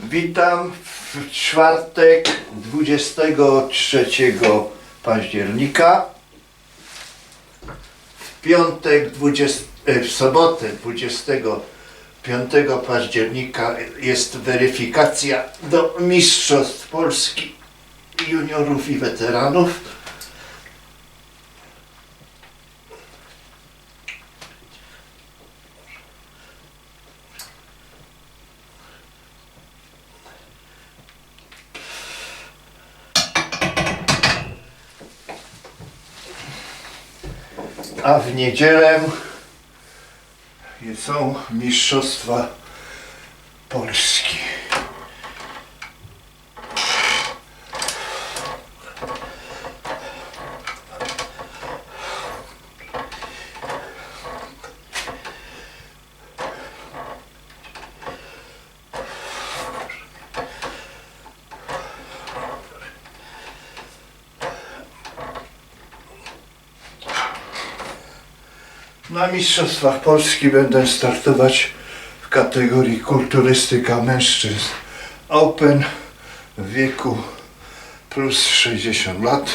Witam w czwartek 23 października. W piątek 20, e, w sobotę 25 października jest weryfikacja do Mistrzostw Polski juniorów i weteranów. A w niedzielę są Mistrzostwa Polski. Na Mistrzostwach Polski będę startować w kategorii kulturystyka mężczyzn Open w wieku plus 60 lat.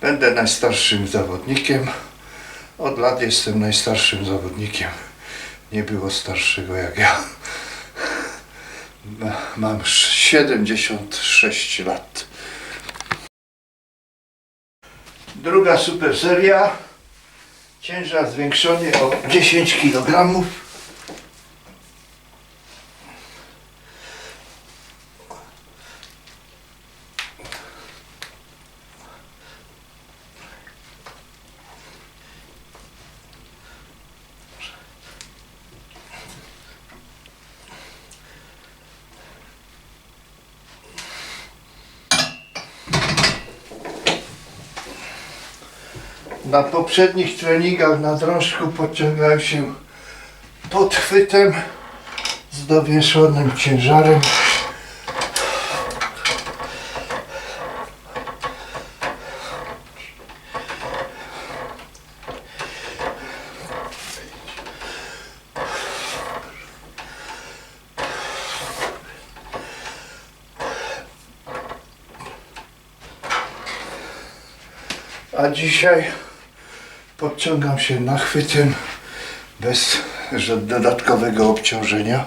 Będę najstarszym zawodnikiem. Od lat jestem najstarszym zawodnikiem. Nie było starszego jak ja. Ma- Mam 76 lat. Druga super seria. Ciężar zwiększony o 10 kg. Na poprzednich treningach na drążku podciągałem się pod chwytem z dowieszonym ciężarem. A dzisiaj podciągam się nachwytem bez dodatkowego obciążenia.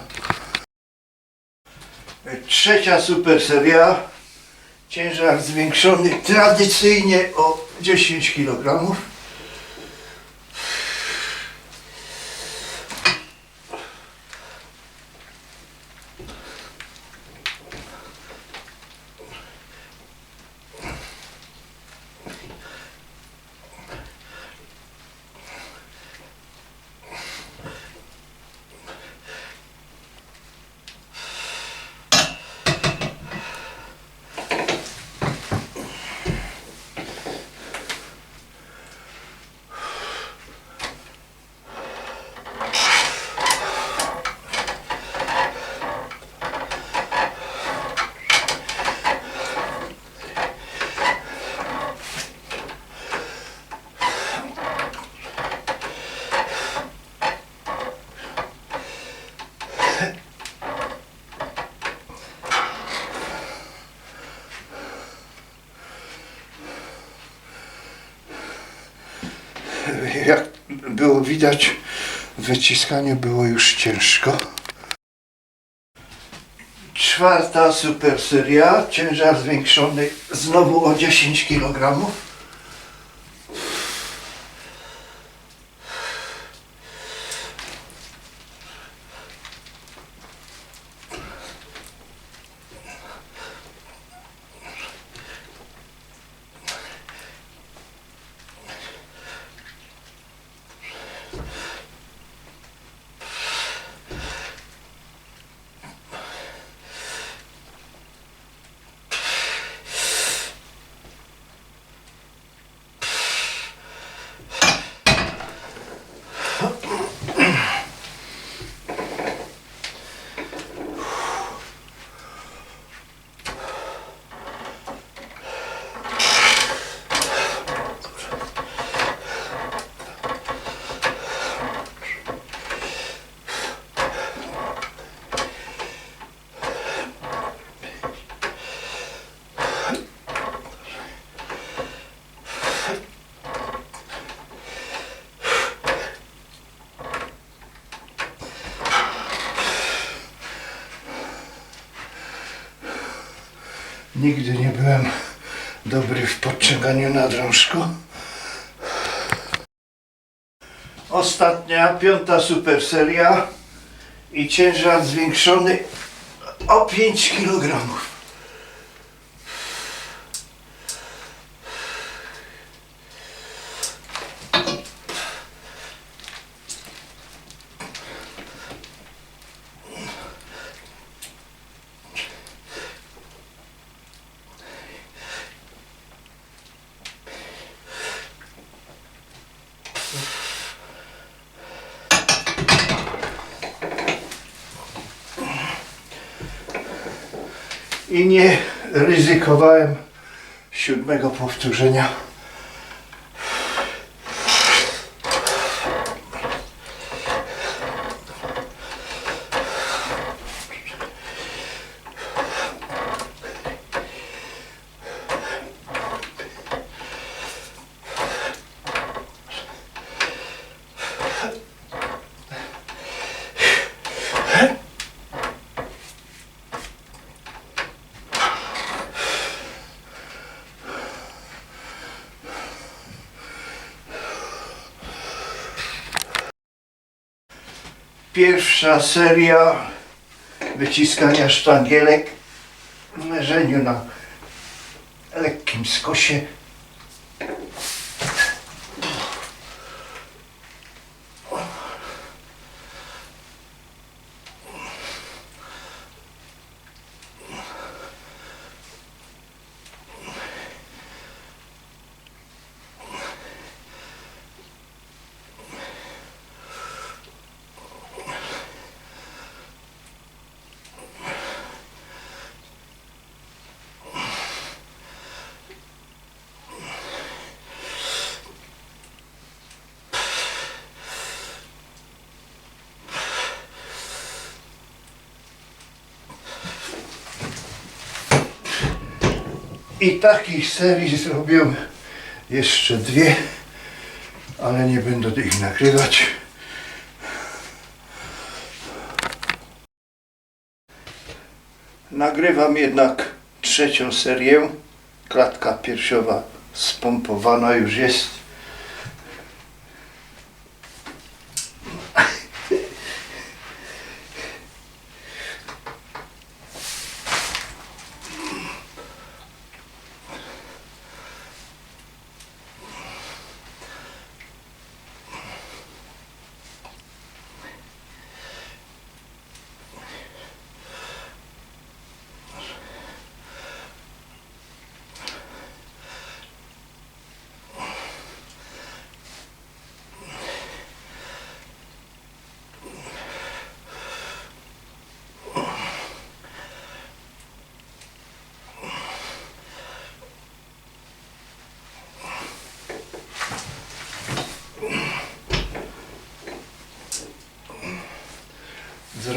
Trzecia super seria. Ciężar zwiększony tradycyjnie o 10 kg. Jak było widać, w wyciskaniu było już ciężko. Czwarta super seria. Ciężar zwiększony znowu o 10 kg. Nigdy nie byłem dobry w podciąganiu na drążku. Ostatnia, piąta super seria i ciężar zwiększony o 5 kg. I nie ryzykowałem siódmego powtórzenia. Pierwsza seria wyciskania sztangielek w leżeniu na lekkim skosie. I takich serii zrobię jeszcze dwie, ale nie będę ich nagrywać. Nagrywam jednak trzecią serię. Klatka piersiowa spompowana już jest.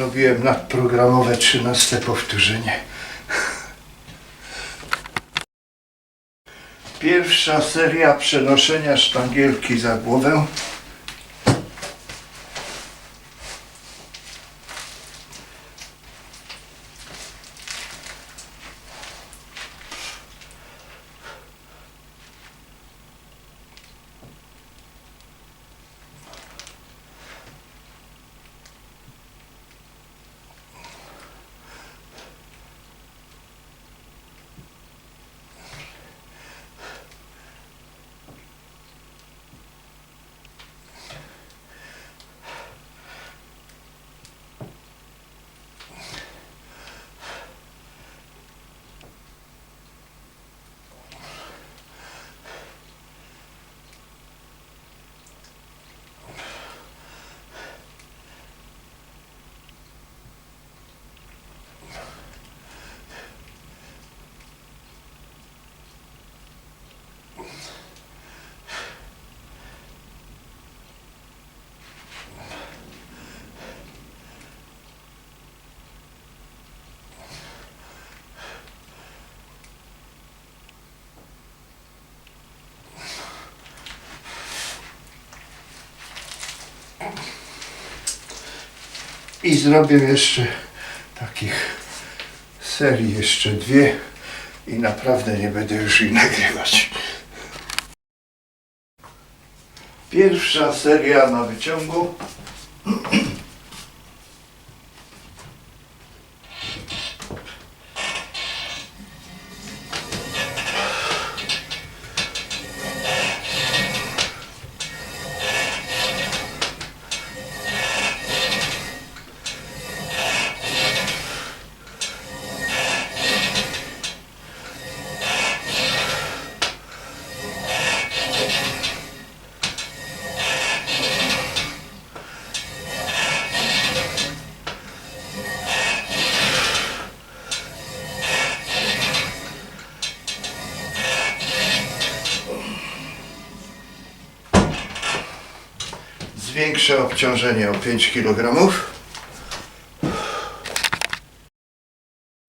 Zrobiłem nadprogramowe 13 powtórzenie. Pierwsza seria przenoszenia sztangielki za głowę. I zrobię jeszcze takich serii jeszcze dwie i naprawdę nie będę już ich nagrywać. Pierwsza seria na wyciągu. Zwiększę obciążenie o 5 kg.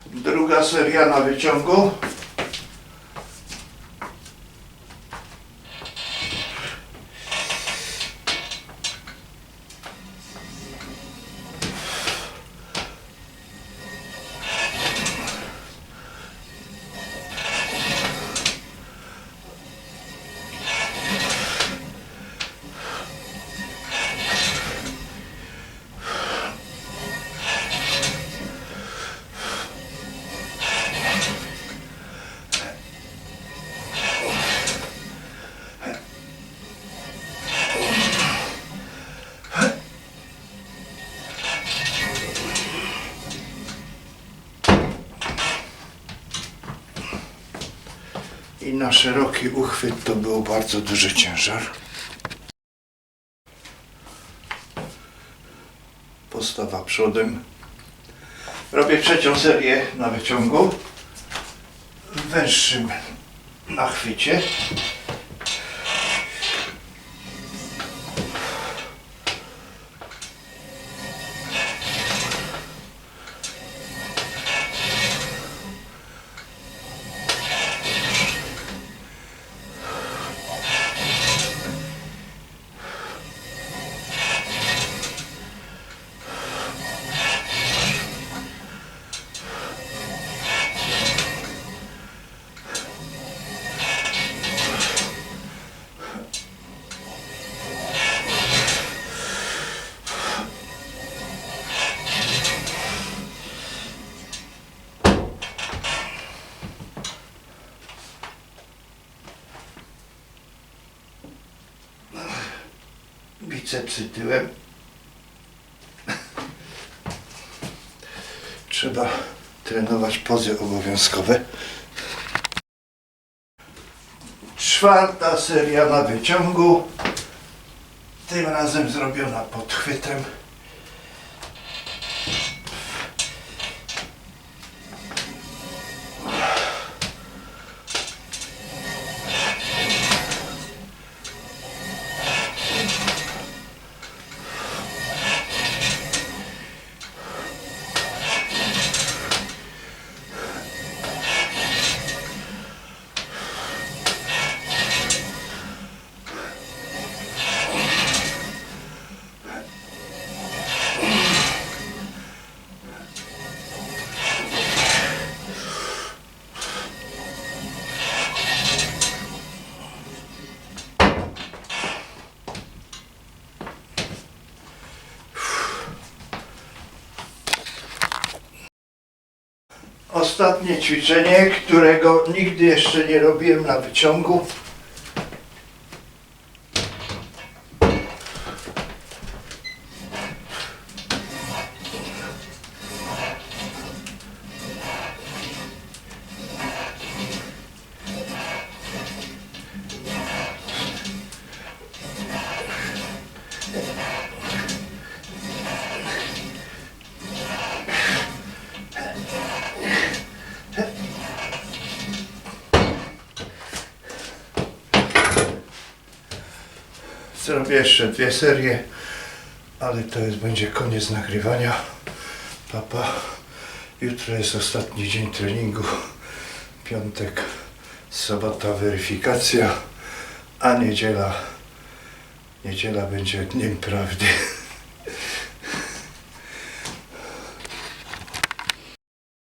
Druga seria na wyciągu. Na szeroki uchwyt to był bardzo duży ciężar. Postawa przodem. Robię trzecią serię na wyciągu. W węższym nachwycie. Bicepsy tyłem. Trzeba trenować pozy obowiązkowe. Czwarta seria na wyciągu. Tym razem zrobiona pod chwytem. Ostatnie ćwiczenie, którego nigdy jeszcze nie robiłem na wyciągu. Zrobię jeszcze dwie serie, ale to jest, będzie koniec nagrywania. Papa, jutro jest ostatni dzień treningu. Piątek, sobota weryfikacja, a niedziela, niedziela będzie dniem prawdy.